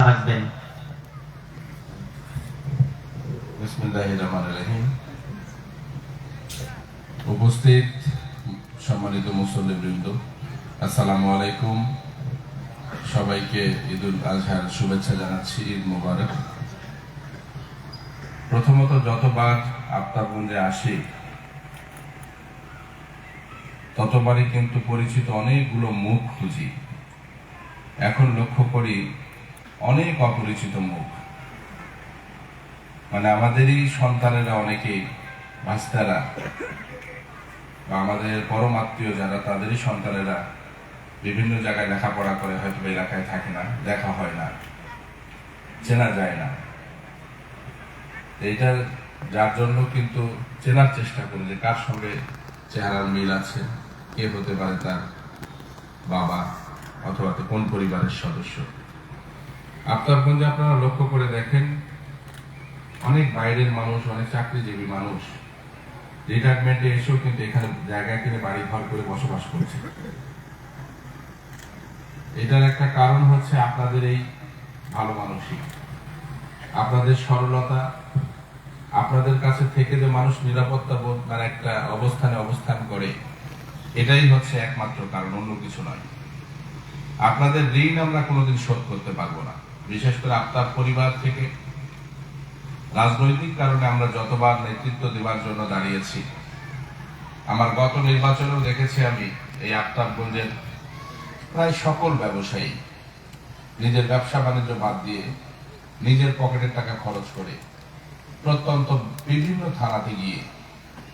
রাখবেন উপস্থিত সম্মানিত মুসল্লিবৃন্দ আসসালামু আলাইকুম সবাইকে ঈদুল আজহার শুভেচ্ছা জানাচ্ছি, ঈদ মোবারক। প্রথমত যতবার আফতাবগঞ্জে আসি, ততবারই কিন্তু পরিচিত অনেকগুলো মুখ খুঁজি। এখন লক্ষ্য করি অনেক অপরিচিত মুখ। মানে আমাদেরই সন্তানেরা অনেকেই, ভাস্তারা, বা আমাদের পরম আত্মীয় যারা, তাদেরই সন্তানেরা বিভিন্ন জায়গায় লেখাপড়া করে হয়তো এলাকায় থাকে না, দেখা হয় না, চেনা যায় না। এইটা যার জন্য কিন্তু চেনার চেষ্টা করি যে কার সঙ্গে চেহারার মিল আছে, কে হতে পারে তার বাবা অথবা কোন পরিবারের সদস্য। আপনারগঞ্জে আপনারা লক্ষ্য করে দেখেন, অনেক বাইরের মানুষ, অনেক চাকরিজীবী মানুষ রিটায়ারমেন্টে এসেও কিন্তু এখানে জায়গা কিনে বাড়ি ঘর করে বসবাস করছে। এটার একটা কারণ হচ্ছে আপনাদের এই ভালো মানসিক। আপনাদের সরলতা, আপনাদের কাছে থেকে যে মানুষ নিরাপত্তা বোধ মানে একটা অবস্থানে অবস্থান করে, এটাই হচ্ছে একমাত্র কারণ, অন্য কিছু নয়। আপনাদের ঋণ আমরা কোনোদিন শোধ করতে পারব না। বিশেষ করে আপনার পরিবার থেকে। রাজনৈতিক কারণে আমরা যতবার নেতৃত্ব দেওয়ার জন্য দাঁড়িয়েছি। আমার গত নির্বাচনেও দেখেছি আমি এই আফতাবগঞ্জের প্রায় সকল ব্যবসায়ী নিজের ব্যবসা বাণিজ্য বাদ দিয়ে নিজের পকেটের টাকা খরচ করে প্রত্যন্ত বিভিন্ন থানাতে গিয়ে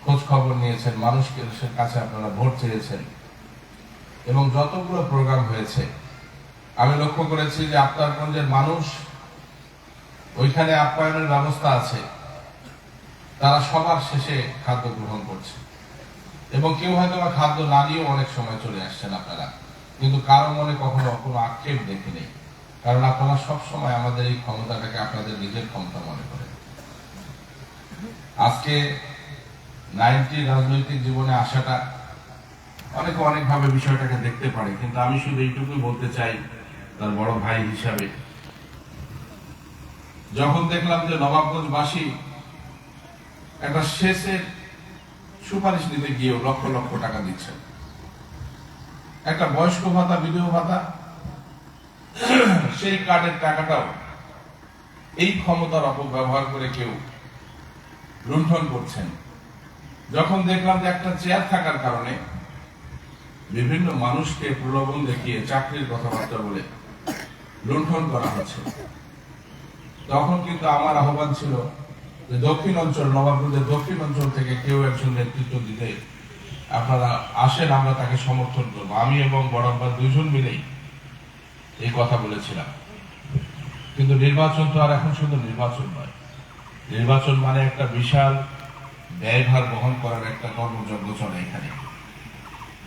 খোঁজ খবর নিয়েছেন, মানুষকে কাছে আপনারা ভোট চেয়েছেন এবং যতগুলো প্রোগ্রাম হয়েছে আমি লক্ষ্য করেছি যে আফতাবগঞ্জের মানুষ ওইখানে আপ্যায়নের ব্যবস্থা আছে। তারা সবার শেষে খাদ্য গ্রহণ করছে। এবং কেউ হয়তো বা খাদ্য না দিয়েও অনেক সময় চলে আসছেন আপনারা। কিন্তু কারও মনে কখনো কোনো আক্ষেপ দেখে নেই। কারণ আপনারা সব সময় আমাদের এই ক্ষমতাটাকে আপনাদের নিজের ক্ষমতা মনে করেন। আজকে নাইনটি রাজনৈতিক জীবনে আসাটা অনেকে অনেকভাবে বিষয়টাকে দেখতে পারে, কিন্তু আমি শুধু এইটুকুই বলতে চাই তার বড় ভাই হিসাবে। যখন দেখলাম যে নবাবগঞ্জবাসী একটা শেষের সুপারিশ নিতে গিয়েও লক্ষ লক্ষ টাকা দিচ্ছে একটা বয়স্ক ভাতা, বিধবা ভাতা, সেই কার্ডের টাকাটাও এই ক্ষমতার অপব্যবহার করে কেউ লুণ্ঠন করছেন। যখন দেখলাম যে একটা চেয়ার থাকার কারণে বিভিন্ন মানুষকে প্রলোভন দেখিয়ে চাকরির কথাবার্তা বলে লুণ্ঠন করা হচ্ছে। তখন কিন্তু আমার আহ্বান ছিল যে দক্ষিণ অঞ্চল, নবাবগঞ্জের দক্ষিণ অঞ্চল থেকে কেউ একজন নেতৃত্ব দিতে আপনারা আসেন, আমরা তাকে সমর্থন করব। আমি এবং বড়াব্বা দুজন মিলেই এই কথা বলেছিলাম। কিন্তু নির্বাচন তো আর এখন শুধু নির্বাচন নয়। নির্বাচন মানে একটা বিশাল ব্যয়ভার বহন করার একটা কর্মযজ্ঞ চলে এখানে।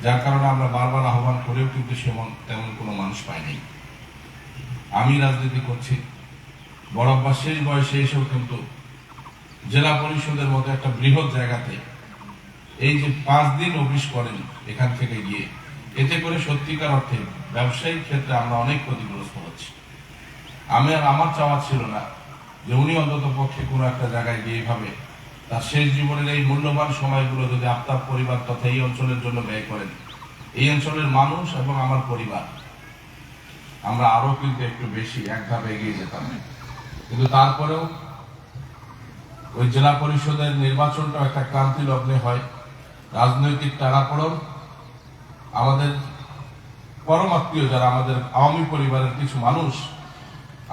যার কারণে আমরা বারবার আহ্বান করেও কিন্তু সেমন তেমন কোনো মানুষ পাইনি। আমি রাজনীতি করছি। বড় আব্বা শেষ বয়সে এসেও কিন্তু জেলা পরিষদের মতো একটা বৃহৎ জায়গাতে এই যে পাঁচ দিন অফিস করেন এখান থেকে গিয়ে, এতে করে সত্যিকার অর্থে ব্যবসায়িক ক্ষেত্রে আমরা অনেক ক্ষতিগ্রস্ত হচ্ছি। আমি আর আমার চাওয়া ছিল না যে উনি অন্তত পক্ষে কোনো একটা জায়গায় গিয়ে এইভাবে তার শেষ জীবনের এই মূল্যবান সময়গুলো যদি আপনার পরিবার তথা এই অঞ্চলের জন্য ব্যয় করেন। এই অঞ্চলের মানুষ এবং আমার পরিবার আমরা আরও কিন্তু একটু বেশি এক ধাপে এগিয়ে যেতাম। কিন্তু তারপরেও ওই জেলা পরিষদের নির্বাচনটা একটা ক্রান্তি লগ্নে হয়। রাজনৈতিক টানাপড়ন, আমাদের পরমাত্মীয় যারা আমাদের আওয়ামী পরিবারের কিছু মানুষ,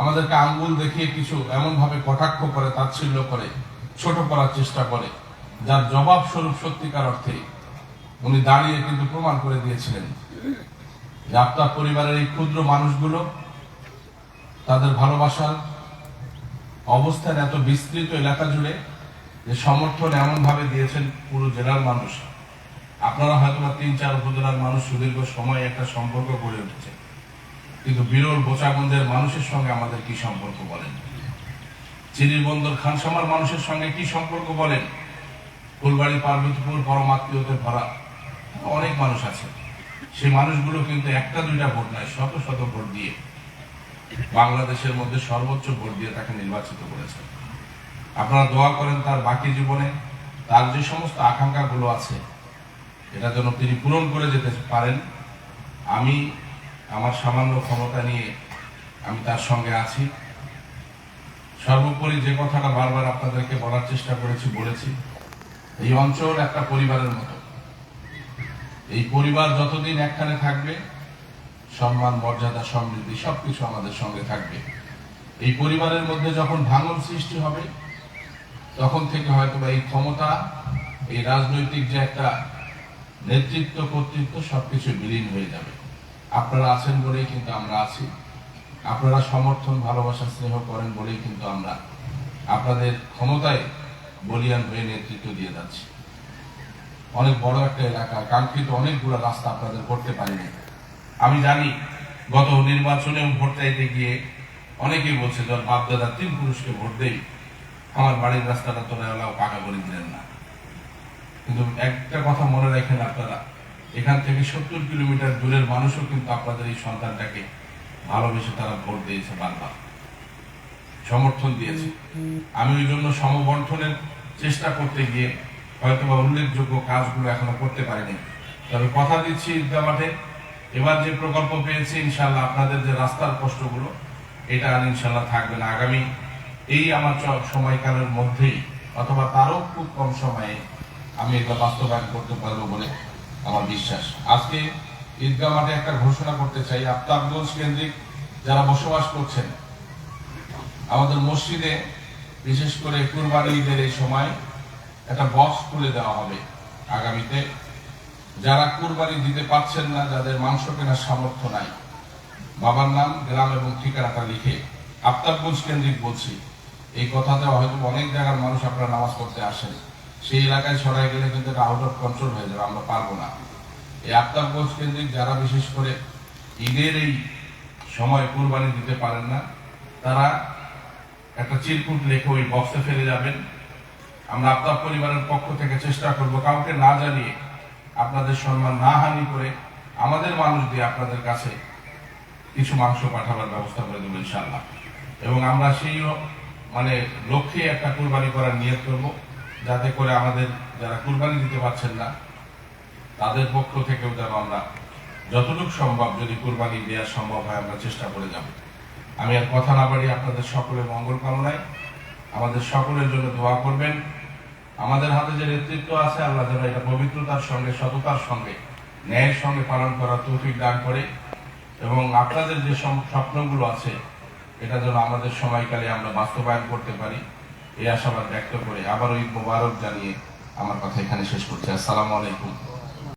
আমাদেরকে আঙ্গুল দেখিয়ে কিছু এমন ভাবে কটাক্ষ করে, তাচ্ছিল্য করে, ছোট করার চেষ্টা করে, যার জবাব স্বরূপ সত্যিকার অর্থে উনি দাঁড়িয়ে কিন্তু প্রমাণ করে দিয়েছিলেন। যে আপনার পরিবারের এই ক্ষুদ্র মানুষগুলো, তাদের ভালোবাসার অবস্থান এত বিস্তৃত এলাকা জুড়ে যে সমর্থন এমন ভাবে দিয়েছেন পুরো জেলার মানুষ। আপনারা হয়তো বা তিন চার উপজেলার মানুষ সুদীর্ঘ সময় একটা সম্পর্ক গড়ে উঠেছে। কিন্তু বিরল বোচাগঞ্জের মানুষের সঙ্গে আমাদের কি সম্পর্ক বলেন? চিনির বন্দর খানসামার মানুষের সঙ্গে কি সম্পর্ক বলেন? ফুলবাড়ি, পার্বতীপুর পরমাত্মীয়তে ভরা অনেক মানুষ আছে। সেই মানুষগুলো কিন্তু একটা দুইটা ভোট নয়, শত শত ভোট দিয়ে বাংলাদেশের মধ্যে সর্বোচ্চ ভোট দিয়ে তাকে নির্বাচিত করেছে। আপনারা দোয়া করেন তার বাকি জীবনে, তার যে সমস্ত আকাঙ্ক্ষাগুলো আছে, এটা যেন তিনি পূরণ করে যেতে পারেন। আমি আমার সামান্য ক্ষমতা নিয়ে আমি তার সঙ্গে আছি। সর্বোপরি যে কথাটা বারবার আপনাদেরকে বলার চেষ্টা করেছি, বলেছি, এই অঞ্চল একটা পরিবারের মতো। এই পরিবার যতদিন একখানে থাকবে, সম্মান, মর্যাদা, সমৃদ্ধি সবকিছু আমাদের সঙ্গে থাকবে। এই পরিবারের মধ্যে যখন ভাঙন সৃষ্টি হবে, তখন থেকে হয়তো এই ক্ষমতা, এই রাজনৈতিক যে একটা নেতৃত্ব, কর্তৃত্ব, সবকিছু বিলীন হয়ে যাবে। আপনারা আছেন বলেই কিন্তু আমরা আছি। আপনারা সমর্থন, ভালোবাসা, স্নেহ করেন বলেই কিন্তু আমরা আপনাদের ক্ষমতায় বলিয়ান হয়ে নেতৃত্ব দিয়ে যাচ্ছি। অনেক বড় একটা এলাকা কাঙ্ক্ষিত অনেকগুলো রাস্তা আপনাদের করতে পারিনি। আমি জানি, গত নির্বাচনে ভোট চাইতে গিয়ে অনেকেই বলছে যার বাপদাদা তিন পুরুষকে ভোট দেই, আমার বাড়ির রাস্তাটা তোরা এলাও পাকা করে দিলেন না। কিন্তু একটা কথা মনে রাখেন আপনারা, এখান থেকে সত্তর কিলোমিটার দূরের মানুষও কিন্তু আপনাদের এই সন্তানটাকে ভালোবেসে তারা ভোট দিয়েছে বারবার। সমর্থন দিয়েছে। আমি ওই জন্য সমবন্টনের চেষ্টা করতে গিয়ে হয়তো বা উল্লেখযোগ্য কাজগুলো এখনও করতে পারিনি। তবে কথা দিচ্ছি ঈদগা মাঠে। এবার যে প্রকল্প পেয়েছি ইনশাল্লাহ আপনাদের যে রাস্তার কষ্টগুলো, এটা আর ইনশাল্লাহ থাকবে না। আগামী এই আমার সময়কালের মধ্যেই, অথবা তারও খুব কম সময়ে, আমি এটা বাস্তবায়ন করতে পারব বলে আমার বিশ্বাস। আজকে ঈদগা মাঠে একটা ঘোষণা করতে চাই। আফতাবগঞ্জ কেন্দ্রিক যারা বসবাস করছেন, আমাদের মসজিদে বিশেষ করে কুরবানি ঈদের এই সময় একটা বক্স খুলে দেওয়া হবে আগামীতে। যারা কুরবানি দিতে পারছেন না, যাদের মাংস কেনার সামর্থ্য নাই, বাবার নাম, গ্রাম এবং ঠিকানাটা লিখে আফতাবগঞ্জ কেন্দ্রিক বলছি। এই কথাতে হয়তো অনেক জায়গার মানুষ আপনারা নামাজ পড়তে আসেন। সেই এলাকায় সরাই গেলে কিন্তু এটা আউট অফ কন্ট্রোল হয়ে যাবে, আমরা পারব না। এই আফতাবগঞ্জ কেন্দ্রিক যারা বিশেষ করে ঈদের এই সময় কুরবানি দিতে পারেন না, তারা একটা চিরকুট লেখে ওই বক্সে ফেলে যাবেন। আমরা আপনার পরিবারের পক্ষ থেকে চেষ্টা করব কাউকে না জানিয়ে আপনাদের সম্মান না হানি করে আমাদের মানুষ দিয়ে আপনাদের কাছে কিছু মাংস পাঠাবার ব্যবস্থা করে দেবো ইনশাল্লাহ এবং আমরা সেই মানে লক্ষ্যে একটা কুরবানি করার নিয়ত করব, যাতে করে আমাদের যারা কুরবানি দিতে পারছেন না, তাদের পক্ষ থেকেও যেন আমরা যতটুকু সম্ভব যদি কুরবানি দেওয়া সম্ভব হয়, আমরা চেষ্টা করে যাব। আমি আর কথা না বাড়িয়ে আপনাদের সকলের মঙ্গল কামনায় আমাদের সকলের জন্য দোয়া করবেন। আমাদের হাতে যে নেতৃত্ব আছে, আল্লাহ যেন এটা পবিত্রতার সঙ্গে, সততার সঙ্গে, ন্যায়ের সঙ্গে পালন করার তৌফিক দান করে। এবং আপনাদের যে স্বপ্নগুলো আছে, এটা যেন আমাদের সময়কালে আমরা বাস্তবায়ন করতে পারি, এই আশাবাদ ব্যক্ত করে আবারও ঈদ মোবারক জানিয়ে আমার কথা এখানে শেষ করছি। আসসালামু আলাইকুম।